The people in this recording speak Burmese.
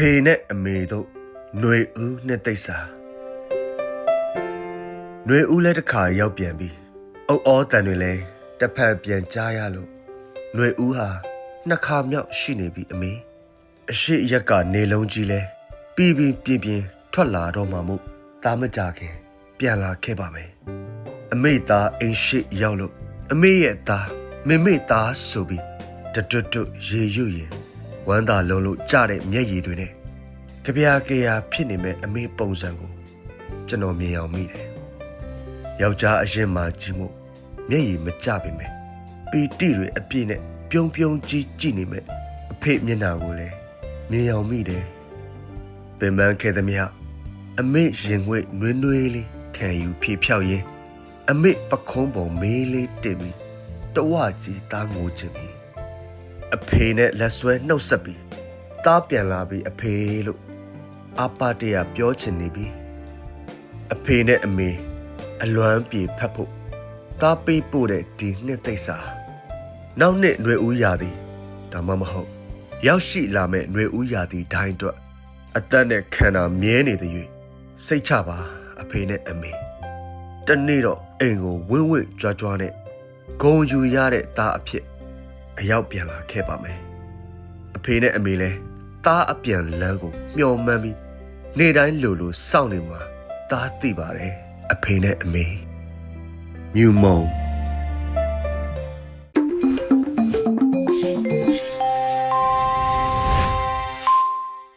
ဖေနဲ့အမေတို့ຫນွေဦးနဲ့တိတ်စာຫນွေဦးလည်းတစ်ခါရောက်ပြန်ပြီအုတ်ဩတန်တွေလည်းတစ်ဖက်ပြန်ကြားရလို့ຫນွေဦးဟာနှစ်ခါမြောက်ရှိနေပြီအမေအရှိရက်ကနေလုံးကြီးလဲပြီးပြီးပြင်းပြင်းထွက်လာတော့မှမို့တာမကြခင်ပြန်လာခဲ့ပါမယ်အမေသားအိမ်ရှိရောက်လို့အမေရဲ့သားမေမေသားဆိုပြီးတတွတ်တွတ်ရေရွရင် ဝမ်းသာလုံးလို့ကြတဲ့မျက်ရည်တွေနဲ့ကြပြားကြရာဖြစ်နေမဲ့အမေပုံစံကိုကျွန်တော်မြင်အောင်မိတယ်ယောက်ျားအရင်မှကြီးမို့မျက်ရည်မကျပေမဲ့ပီတိတွေအပြည့်နဲ့ပြုံးပြုံးကြီးကြည့်နေမဲ့အဖေမျက်နှာကိုလည်းမြင်အောင်မိတယ်ပင်ပန်းခဲ့သမျှအမေရင်ငွေ့နွေးနွေးလေးခံယူဖြေဖြောက်ရင်းအမေပခုံးပုံမေးလေးတင်ပြီးတဝကြီးတားငိုခြင်းပြီး အဖေနဲ့လက်ဆွဲနှုတ်ဆက်ပြီးတားပြန်လာပြီးအဖေလို့အပါတရပြောချင်နေပြီအဖေနဲ့အမေအလွမ်းပြေဖတ်ဖို့တားပေးပို့တဲ့ဒီနှစ်သိပ်စာနောက်နှစ်ຫນွေဦးရာသည်ဒါမှမဟုတ်ရောက်ရှိလာမဲ့ຫນွေဦးရာသည်ဒိုင်းအတွက်အသက်နဲ့ခန္ဓာမြဲနေတဲ့၍စိတ်ချပါအဖေနဲ့အမေတနေ့တော့အိမ်ကိုဝင်းဝင်းကြွားကြွားနဲ့ဂုံယူရတဲ့သားအဖြစ် အရောက်ပြန်လာခဲ့ပါမယ်အဖေနဲ့အမေလည်းသားအပြန်လမ်းကိုမျှော်မှန်းပြီးနေ့တိုင်းလိုလိုစောင့်နေမှာသားသိပါတယ်အဖေနဲ့အမေမြူမုံ